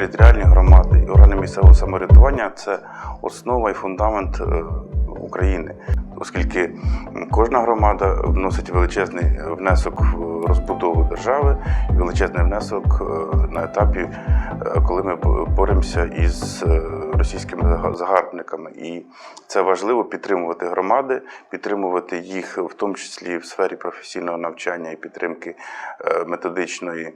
територіальні громади і органи місцевого самоврядування це основа і фундамент е, України, оскільки кожна громада вносить величезний внесок в розбудову держави, величезний внесок е, на етапі, е, коли ми боремося із російськими загарбниками. І це важливо підтримувати громади, підтримувати їх в тому числі в сфері професійного навчання і підтримки методичної.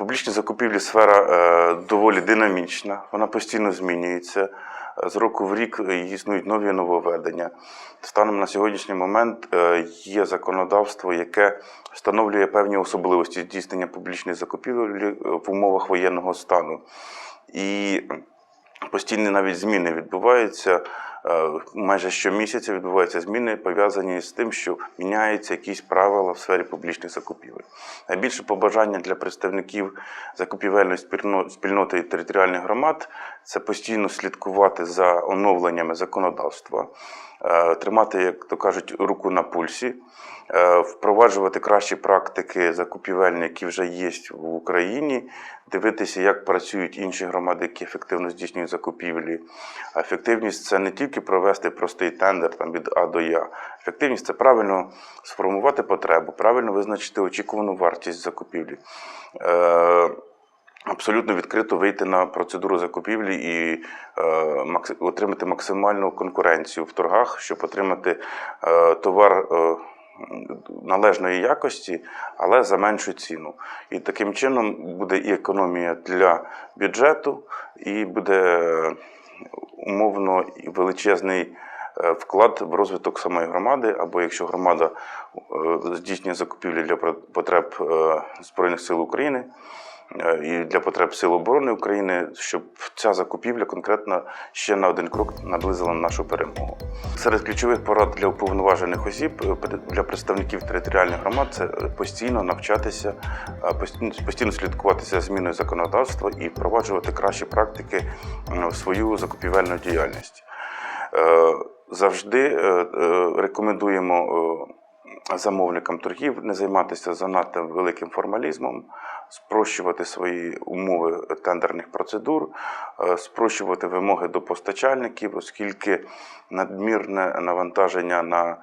Публічні закупівлі сфера е, доволі динамічна, вона постійно змінюється. З року в рік е, існують нові нововведення. Станом на сьогоднішній момент е, є законодавство, яке встановлює певні особливості здійснення публічних закупівель е, в умовах воєнного стану. І постійні навіть зміни відбуваються. Е, Майже щомісяця відбуваються зміни, пов'язані з тим, що міняються якісь правила в сфері публічних закупівель. Найбільше побажання для представників закупівельної спільноти і територіальних громад це постійно слідкувати за оновленнями законодавства, е, тримати, як то кажуть, руку на пульсі, впроваджувати кращі практики закупівельні, які вже є в Україні, дивитися, як працюють інші громади, які ефективно здійснюють закупівлі. А ефективність це не тільки провести простий тендер там, від А до Я. Ефективність це правильно сформувати потребу, правильно визначити очікувану вартість закупівлі. Е, Абсолютно відкрито вийти на процедуру закупівлі і е, отримати максимальну конкуренцію в торгах, щоб отримати е, товар е, належної якості, але за меншу ціну. І таким чином буде і економія для бюджету, і буде умовно величезний е, вклад в розвиток самої громади, або якщо громада е, здійснює закупівлі для потреб е, Збройних сил України і для потреб Сил оборони України, щоб ця закупівля конкретно ще на один крок наблизила нашу перемогу. Серед ключових порад для уповноважених осіб е, для представників територіальних громад це е, постійно навчатися, е, постійно, слідкуватися зміною законодавства і впроваджувати кращі практики в свою закупівельну діяльність. Е, Завжди е, е, рекомендуємо е, замовникам торгів не займатися занадто великим формалізмом, спрощувати свої умови тендерних процедур, е, спрощувати вимоги до постачальників, оскільки надмірне навантаження на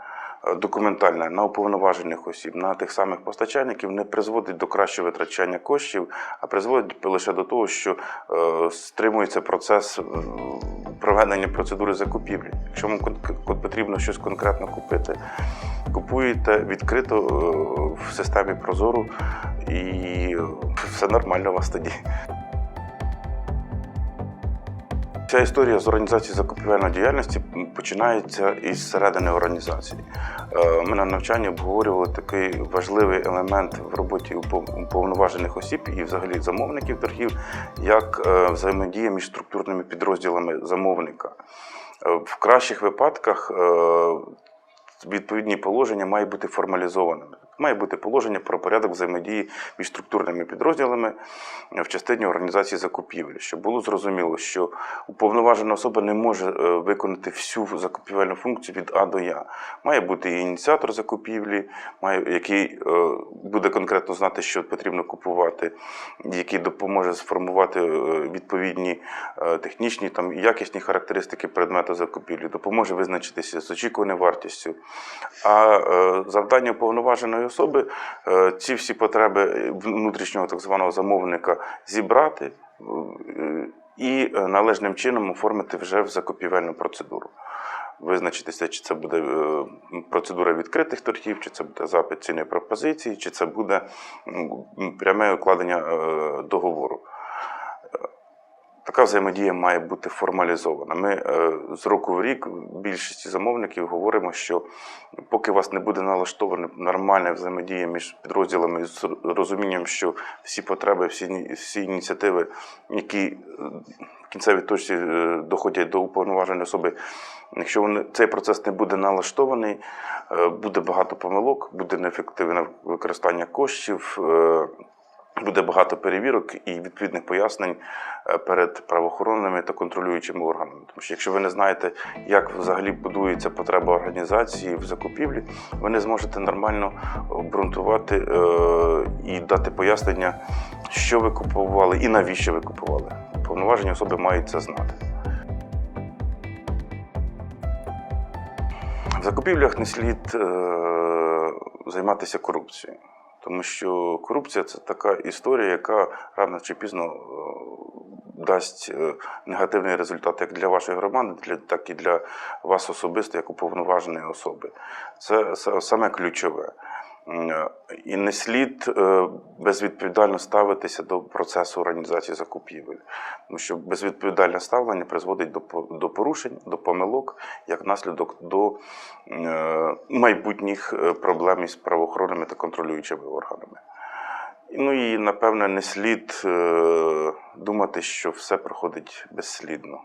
документальне на уповноважених осіб, на тих самих постачальників не призводить до кращого витрачання коштів, а призводить лише до того, що е, стримується процес е, проведення процедури закупівлі. Якщо вам потрібно щось конкретно купити, купуєте відкрито е, в системі Прозору і все нормально у вас тоді. Ця історія з організації закупівельної діяльності починається із середини організації. Е, Ми на навчанні обговорювали такий важливий елемент в роботі уповноважених осіб і взагалі замовників торгів, як е, взаємодія між структурними підрозділами замовника. Е, В кращих випадках відповідні положення мають бути формалізованими. Має бути положення про порядок взаємодії між структурними підрозділами в частині організації закупівель, щоб було зрозуміло, що уповноважена особа не може е, виконати всю закупівельну функцію від А до Я. Має бути і ініціатор закупівлі, який е, буде конкретно знати, що потрібно купувати, який допоможе сформувати е, відповідні е, технічні там, якісні характеристики предмету закупівлі, допоможе визначитися з очікуваною вартістю. А е, завдання уповноваженої особи е, ці всі потреби внутрішнього так званого замовника зібрати е, і е, належним чином оформити вже в закупівельну процедуру. Визначитися, чи це буде процедура відкритих торгів, чи це буде запит ціни пропозиції, чи це буде пряме укладення договору. Така взаємодія має бути формалізована. Ми е, з року в рік більшості замовників говоримо, що поки у вас не буде налаштована нормальна взаємодія між підрозділами з розумінням, що всі потреби, всі, всі ініціативи, які е, в кінцевій точці е, доходять до уповноваженої особи, якщо вони, цей процес не буде налаштований, буде багато помилок, буде неефективне використання коштів. Буде багато перевірок і відповідних пояснень е, перед правоохоронними та контролюючими органами. Тому що якщо ви не знаєте, як взагалі будується потреба організації в закупівлі, ви не зможете нормально обґрунтувати е, і дати пояснення, що ви купували і навіщо ви купували. Повноважені особи мають це знати. В закупівлях не слід е, займатися корупцією, тому що корупція це така історія, яка рано чи пізно е, дасть е, негативний результат як для вашої громади, так і для вас особисто, як уповноваженої особи. Це саме ключове. І не слід е, безвідповідально ставитися до процесу організації закупівель, тому що безвідповідальне ставлення призводить до, порушень, до помилок, як наслідок до е, майбутніх е, проблем із правоохоронними та контролюючими органами. Ну і напевне не слід думати, що все проходить безслідно,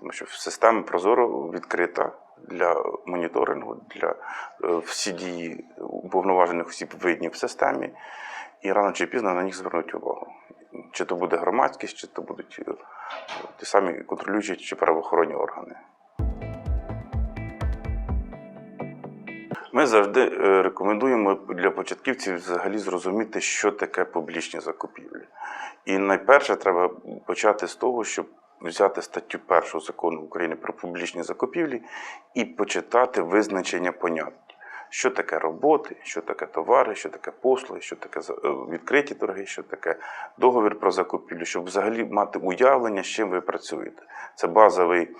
тому що система Прозоро відкрита для моніторингу, для е, всі дії уповноважених осіб видні в системі, і рано чи пізно на них звернуть увагу. Чи то буде громадськість, чи то будуть е, ті самі контролюючі чи правоохоронні органи. Ми завжди е, рекомендуємо для початківців взагалі зрозуміти, що таке публічні закупівлі. І найперше треба почати з того, щоб взяти статтю першого закону України про публічні закупівлі і почитати визначення понять. Що таке роботи, що таке товари, що таке послуги, що таке е, відкриті торги, що таке договір про закупівлю, щоб взагалі мати уявлення, з чим ви працюєте. Це базовий,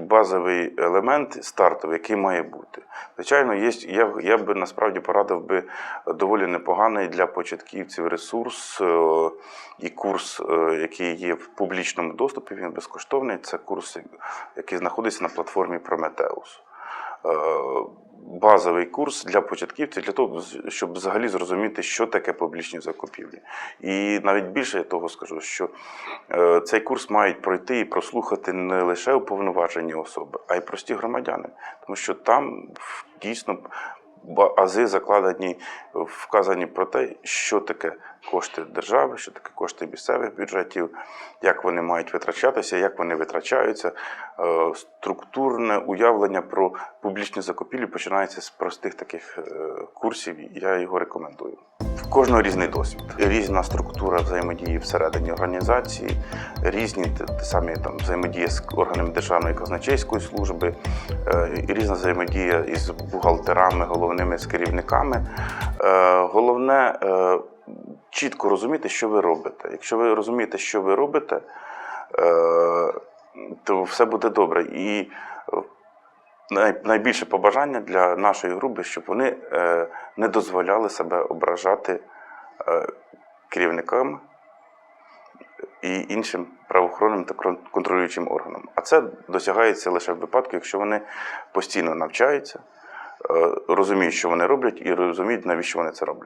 базовий елемент стартовий, який має бути. Звичайно, є, я, я би насправді порадив би доволі непоганий для початківців ресурс е, і курс, е, який є в публічному доступі, він безкоштовний. Це курс, який знаходиться на платформі Prometheus. Е, Базовий курс для початківців, для того, щоб взагалі зрозуміти, що таке публічні закупівлі. І навіть більше я того скажу, що е, цей курс мають пройти і прослухати не лише уповноважені особи, а й прості громадяни. Тому що там дійсно ази закладені, вказані про те, що таке кошти держави, що таке кошти місцевих бюджетів, як вони мають витрачатися, як вони витрачаються. Е, Структурне уявлення про публічні закупівлі починається з простих таких е, курсів, я його рекомендую. В кожного різний досвід, різна структура взаємодії всередині організації, різні ті, самі там взаємодія з органами державної казначейської служби, е, різна взаємодія із бухгалтерами, головними з керівниками. Е, Головне е, чітко розуміти, що ви робите. Якщо ви розумієте, що ви робите, то все буде добре. І найбільше побажання для нашої групи, щоб вони е, не дозволяли себе ображати е, керівникам і іншим правоохоронним та контролюючим органам. А це досягається лише в випадку, якщо вони постійно навчаються, е, розуміють, що вони роблять, і розуміють, навіщо вони це роблять.